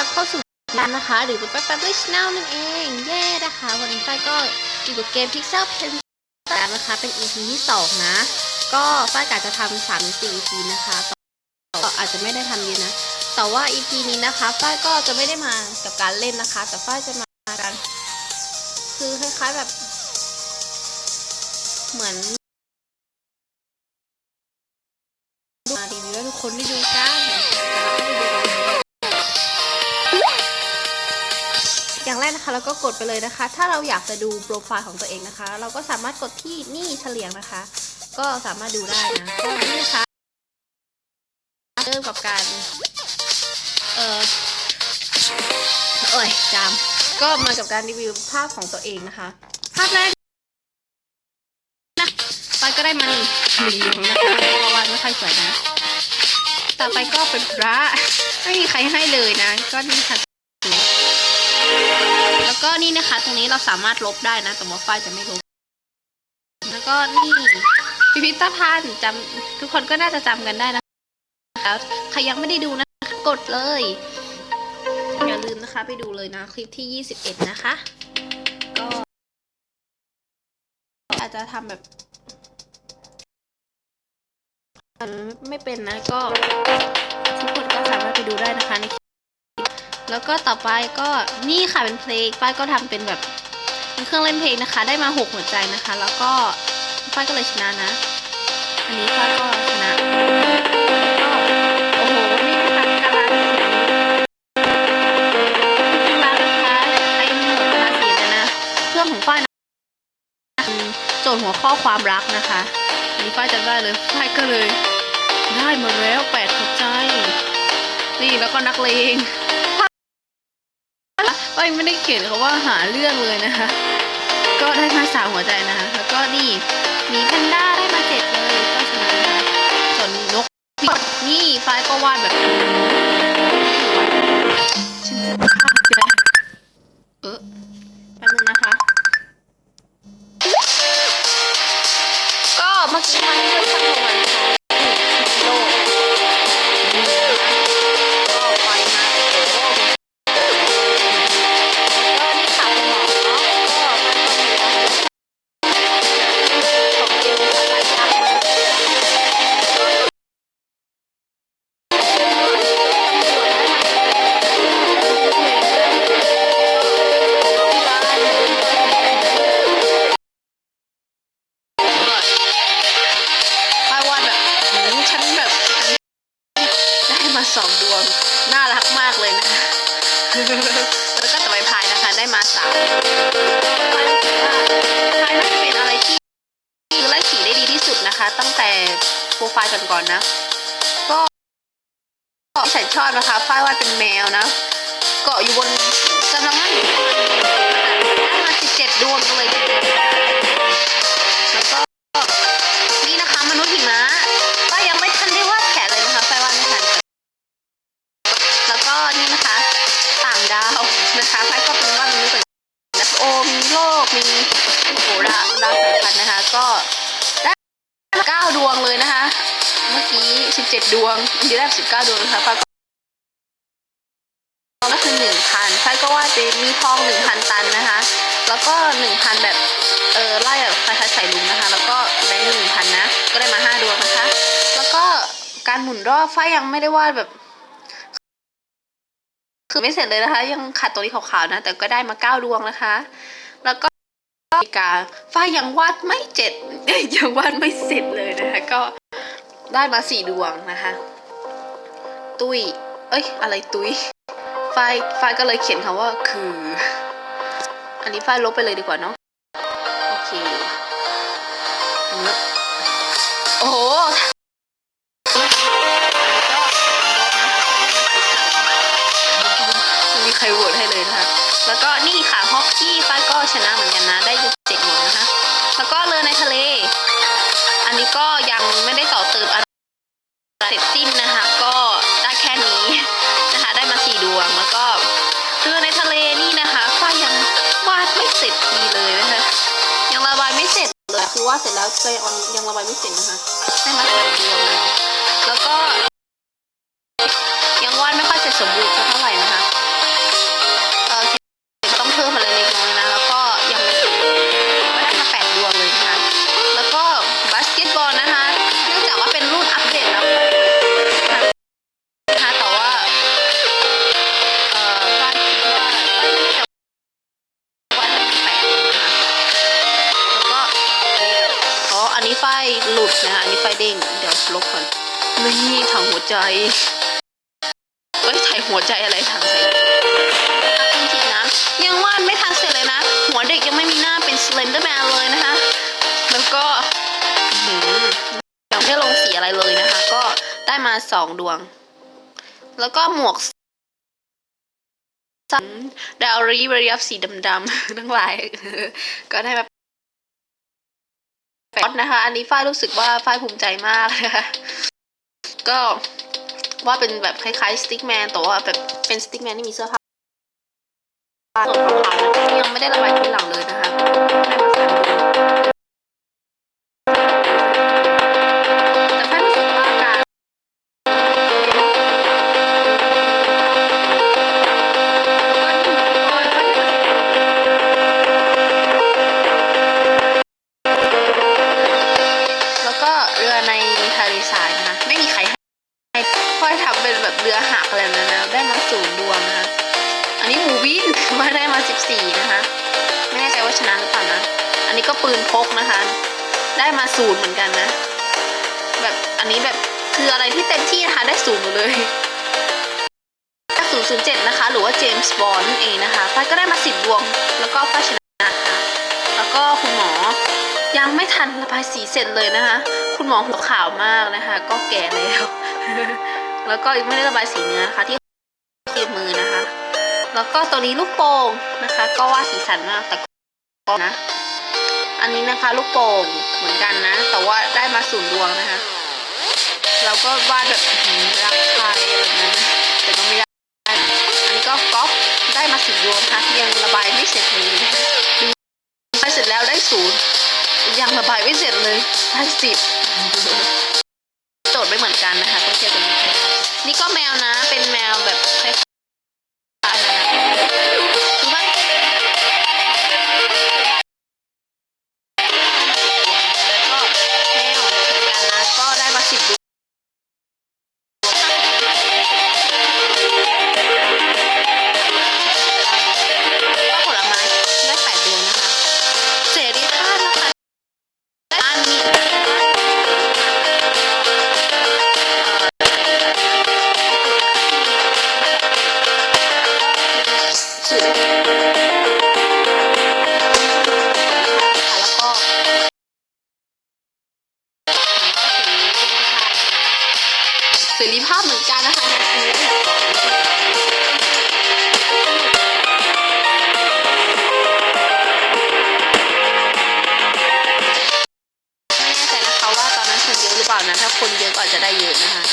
รับเข้าสู่งานนะคะ หรือเป็นแป๊บๆชแนลนั่นเอง เย้นะคะ วันนี้ฝ้ายก็อยู่กับเกม Pixel Pen แล้วนะคะ เป็น EP ที่ 2 นะ ก็ฝ้ายกะจะทำสามสี่ EP นะคะก็อาจจะไม่ได้ทำเยอะนะ แต่ว่า EP นี้นะคะฝ้ายก็จะไม่ได้มากับการเล่นนะคะ แต่ฝ้ายจะมากัน คือคล้ายๆแบบ เหมือนมารีวิวให้ทุกคนได้ดู กันอย่างแรกนะคะเราก็กดไปเลยนะคะ ถ้าเราอยากจะดูโปรไฟล์ของตัวเองนะคะ เราก็สามารถกดที่นี่เฉลียงนะคะ ก็สามารถดูได้นะก็นี่นะคะเริ่มกับการ เออเอ้ยจำก็มากับการรีวิวภาพของตัวเองนะคะ ภาพแรกนะไปก็ได้มาหนึ่งเหลืองนะคะเพราะว่าไม่ค่อยสวยนะ ต่อไปก็เป็นพระไม่มีใครให้เลยนะ ก็นี่ค่ะ ก็นี่นะคะ ตรงนี้เราสามารถลบได้นะ แต่ว่าฝ้ายจะไม่ลบ แล้วก็นี่พิพิธภัณฑ์จำทุกคนก็น่าจะจำกันได้นะคะใครยังไม่ได้ดูนะกดเลย อย่าลืมนะคะไปดูเลยนะ คลิปที่ 21 นะคะ ก็อาจจะทำแบบไม่เป็นนะก็ทุกคนก็สามารถไปดูได้นะคะใน แล้วก็ต่อไปก็นี่ค่ะเป็นเพลงฝ้ายก็ทำเป็นแบบเป็นเครื่องเล่นเพลงนะคะ ได้มาหกหัวใจนะคะ แล้วก็ฝ้ายก็เลยชนะนะอันนี้ฝ้ายก็ชนะก็โอ้โหนี่นะคะการันจริงๆแล้วนะคะไอ้หมวดระสีเนี่ยนะเครื่องของฝ้ายนะโจทย์หัวข้อความรักนะคะอันนี้ฝ้ายจำได้เลยฝ้ายก็เลย ได้มาแล้วแปดหัวใจ นี่แล้วก็นักเลง เอ้ยไม่ได้เขียนเขาว่าหาเรื่องเลยนะคะ ก็ได้มาสามหัวใจนะคะ แล้วก็นี่มีแพนด้าได้มาเจ็ดเลยก็ชนะนะคะส่วนนกนี่ฟ้ายก็วาดแบบ นๆนะ ก็ที่ฉันชอบนะคะฝ้ายวาดเป็นแมวนะ เกาะอยู่บนกำลังนั่งอยู่ได้มาสิบเจ็ดดวงเลยแล้วก็นี่นะคะมนุษย์หิมะก็ยังไม่ทันได้วาดแขนเลยนะคะไฟวาดไม่ทันแล้วก็นี่นะคะต่างดาวนะคะไฟก็เป็นวาดมนุษย์เหมือนกันนะโอมีโลกมีโหดาวดาวสายพันธ์นะคะ ก็ได้เก้าดวงเลยนะคะ มื่อกี้สิบเจ็ดดวงอันนี้ได้สิบเก้าดวงนะคะไฟก็คือหนึ่งพันไฟก็วาดเป็นมีทองหนึ่งพันตันนะคะ แล้วก็หนึ่งพันแบบเออไล่แบบคล้ายใส่ลุงนะคะ แล้วก็แบงค์หนึ่งพันนะ ก็ได้มาห้าดวงนะคะ แล้วก็การหมุนรอบฝ้ายยังไม่ได้วาดแบบคือไม่เสร็จเลยนะคะ ยังขาดตัวนี้ขาวๆนะ แต่ก็ได้มาเก้าดวงนะคะ แล้วก็อิกาฝ้ายยังวาดไม่เจ็ดยังวาดไม่เสร็จเลยนะคะก็ ได้มาสี่ดวงนะคะตุยเอ้ย อะไรตุยฝ้ายฝ้ายก็เลยเขียนคำว่าคือ อันนี้ฝ้ายลบไปเลยดีกว่าเนาะโอเคโอ้โหมีใครโหวตให้เลยนะคะ แล้วก็นี่ค่ะฮอกกี้ฟ้าก็ชนะเหมือนกันนะ ได้เจ็ดหมดนะคะ แล้วก็เรือในทะเล อันนี้ก็ยังไม่ได้ต่อเติมอะไร เสร็จแล้วเลยยังระบายไม่เสร็จนะคะได้มาสามดวงแล้วแล้วก็ สองดวง แล้วก็หมวกสันดาวรีบริยับสีดำๆทั้งหลาย ก็ได้มาแปดนะคะ อันนี้ฝ้ายรู้สึกว่าฝ้ายภูมิใจมากนะคะ ก็ว่าเป็นแบบคล้ายๆสติ๊กแมนแต่ว่าแบบเป็นสติ๊กแมนที่มีเสื้อผ้าส่วนของขวนะคะยังไม่ได้ระบายทีหลังเลยนะคะ อะไรนั้นนะได้มาศูนย์ดวงนะคะ อันนี้หมูวินว่าได้มาสิบสี่นะคะ ไม่แน่ใจว่าชนะหรือเปล่านะ อันนี้ก็ปืนพกนะคะ ได้มาศูนย์เหมือนกันนะ แบบอันนี้แบบคืออะไรที่เต็มที่นะคะได้ศูนย์หมดเลย007นะคะ หรือว่าเจมส์บอนด์นั่นเองนะคะฝ้าก็ได้มาสิบดวง แล้วก็ฝ้าชนะนะคะแล้วก็คุณหมอยังไม่ทันระบายสีเสร็จเลยนะคะ คุณหมอหัวขาวมากนะคะ ก็แก่แล้ว แล้วก็ไม่ได้ระบายสีเนื้อนะคะที่ที่มือนะคะ แล้วก็ตัวนี้ลูกโป่งนะคะ ก็วาดสีสันมากแต่ก็นะ อันนี้นะคะลูกโป่งเหมือนกันนะ แต่ว่าได้มาศูนย์ดวงนะคะ เราก็วาดแบบอื้อหือรักใครแบบนั้นนะแต่ก็ไม่ได้ อันนี้ก็ก๊อปได้มาสิบดวงนะคะยังระบายไม่เสร็จเลยระบายเสร็จแล้วได้ศูนย์ยังระบายไม่เสร็จเลยได้สิบโจทย์ไม่เหมือนกันนะคะก็เทียบกัน นี่ก็แมวนะ เป็นแมวแบบคล้ คนเยอะก็อาจจะได้เยอะนะคะ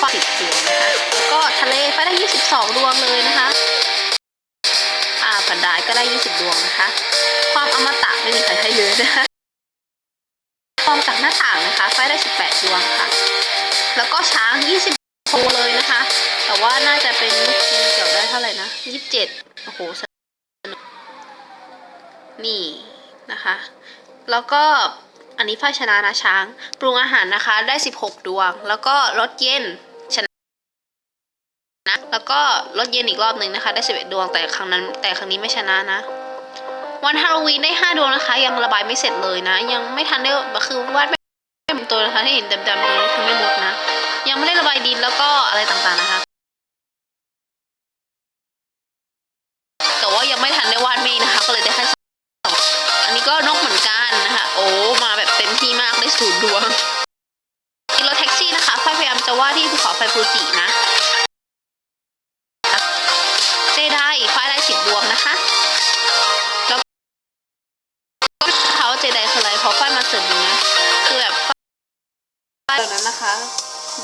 ความสิบดวงนะคะก็ทะเลก็ได้ยี่สิบสองดวงเลยนะคะ อ่าพันดายก็ได้ยี่สิบดวงนะคะ ความอมตะไม่มีใครให้เลยนะคะความจากหน้าต่างนะคะ ไฟได้สิบแปดดวงค่ะ แล้วก็ช้างยี่สิบโวเลยนะคะ แต่ว่าน่าจะเป็นลูกทีมเกี่ยวได้เท่าไหร่นะยี่สิบเจ็ดโอ้โหสนุกนี่นะคะ แล้วก็ อันนี้ฝ้ายชนะนะช้าง ปรุงอาหารนะคะได้ 16 ดวง แล้วก็รสเย็นชนะนะ แล้วก็รสเย็นอีกรอบหนึ่งนะคะ ได้ 11 ดวงแต่ครั้งนั้น แต่ครั้งนี้ไม่ชนะนะ วันฮาโลวีนได้ 5 ดวงนะคะ ยังระบายไม่เสร็จเลยนะ ยังไม่ทันได้คือวาดไม่เป็นตัวนะคะที่เห็นดำๆตัวนี้คือไม่มดนะ ยังไม่ได้ระบายดินแล้วก็ ไฟฟูจินะเจไดไฟได้สิบดวงนะคะแล้วเขาเจไดคืออะไรเพราะไฟมาเสริมนะคือแบบไฟแบบนั้นนะคะ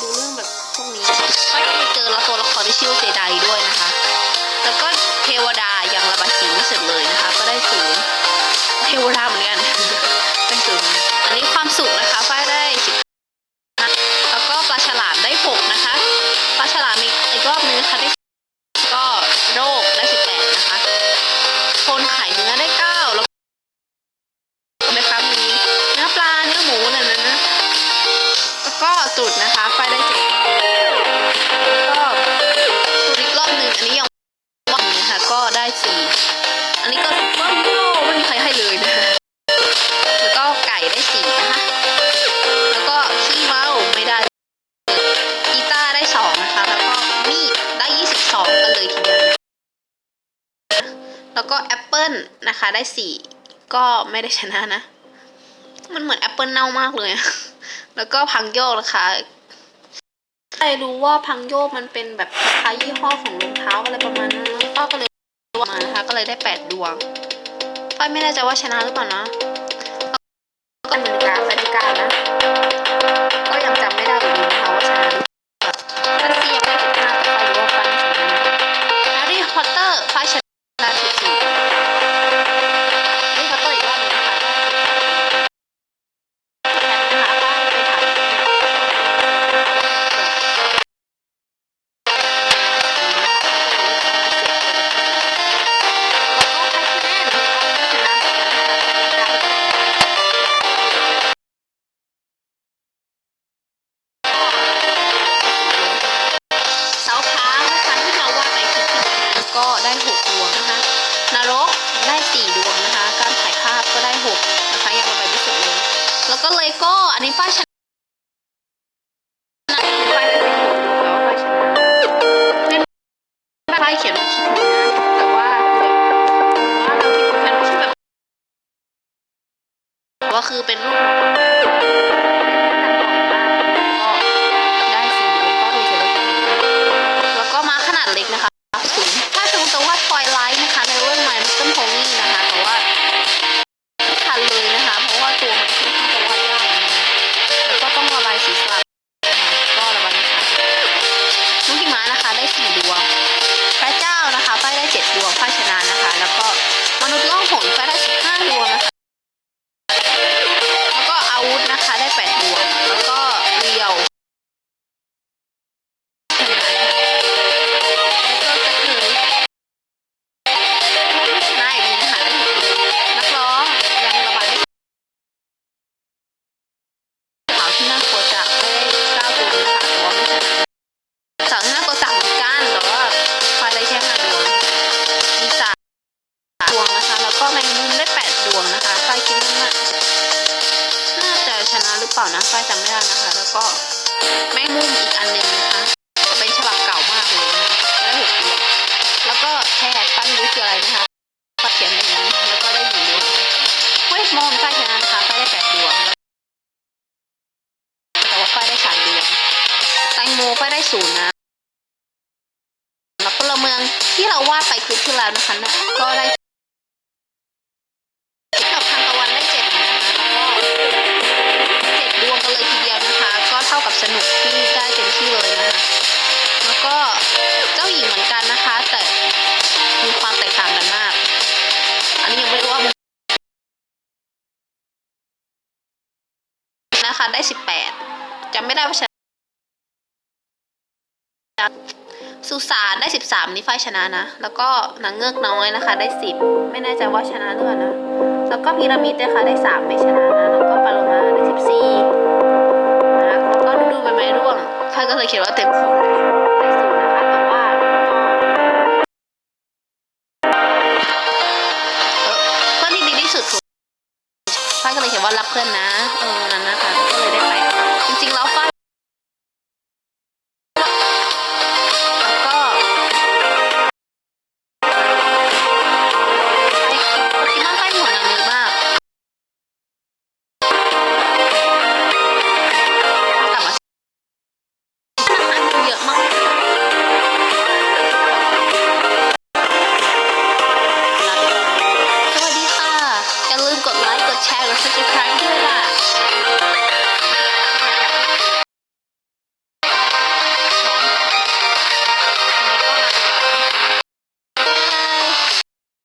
ดูเรื่องแบบพวกนี้ไฟก็ไปเจอแล้วตัวละครที่ชื่อเจไดด้วยนะคะ แล้วก็เทวดายังระบายสีไม่เสร็จเลยนะคะ ก็ได้ศูนย์เทวดาเหมือนกันเป็นศูนย์อันนี้ความสุขนะคะฝ้ายได้ ก็จุดนะคะ ไฟได้จุดก็จุดอีกรอบหนึ่งอันนี้ยังวันนะคะก็ได้สี่อันนี้ก็ว้าวไม่มีใครให้เลยนะคะแล้วก็ไก่ได้สี่นะคะ แล้วก็ขี้เมาไม่ได้กีตาร์ได้สองนะคะ แล้วก็มีดได้ยี่สิบสองกันเลยทีเดียวแล้วก็แอปเปิลนะคะได้สี่ก็ไม่ได้ชนะนะ มันเหมือนแอปเปิลเน่ามากเลยอะ แล้วก็พังโยกนะคะใครรู้ว่าพังโยกมันเป็นแบบคล้ายยี่ห้อของรองเท้าอะไรประมาณนั้นก็เลยวมานะคะก็เลยได้แปดดวงป้าไม่แน่ใจว่าชนะหรือเปล่านะก็เหมือนกาไปได้เก้านะ แล้วก็เลโก้อันนี้ป้ายชนะป้ายเป็นหกดวงแล้วป้ายชนป้ายเขียนคิดนะแต่ว่าแบบว่าเราคิดว่าฉันไม่ใช่แบบว่าคือเป็นรูปก็ได้สี่ดวงป้ายเลยเขียนว่าคิดถึงนแล้วก็มาขนาดเล็กนะคะถ้าสมมติว่า แล้วก็แมงมุมอีกอันหนึ่งนะคะ เป็นฉบับเก่ามากเลยนะคะได้หกดวงแล้วก็แค่ตั้งรู้คืออะไรนะคะก็เขียนอย่างนั้แล้วก็ได้หนึ่งดวงเวทมนต์ไฟชนะนะคะไฟได้แปดดวงแต่ว่าไฟได้สามดวงแตงโมไฟได้ศูนย์นะแล้วพลเมืองที่เราวาดไปคลิปที่แล้วนะคะนะก็ได้ เท่ากับสนุกที่ได้เต็มที่เลยนะคะแล้วก็เจ้าหญิงเหมือนกันนะคะ แต่มีความแตกต่างกันมาก อันนี้ยังไม่รู้ว่ามันนะคะได้สิบแปดจำไม่ได้ว่าชนะสุสานได้สิบสามนี่ไฟชนะนะ แล้วก็นางเงือกน้อยนะคะ ได้สิบไม่แน่ใจว่าชนะหรือเปล่านะ แล้วก็พีระมิดนะคะได้สามไม่ชนะนะ ใครก็เลยเ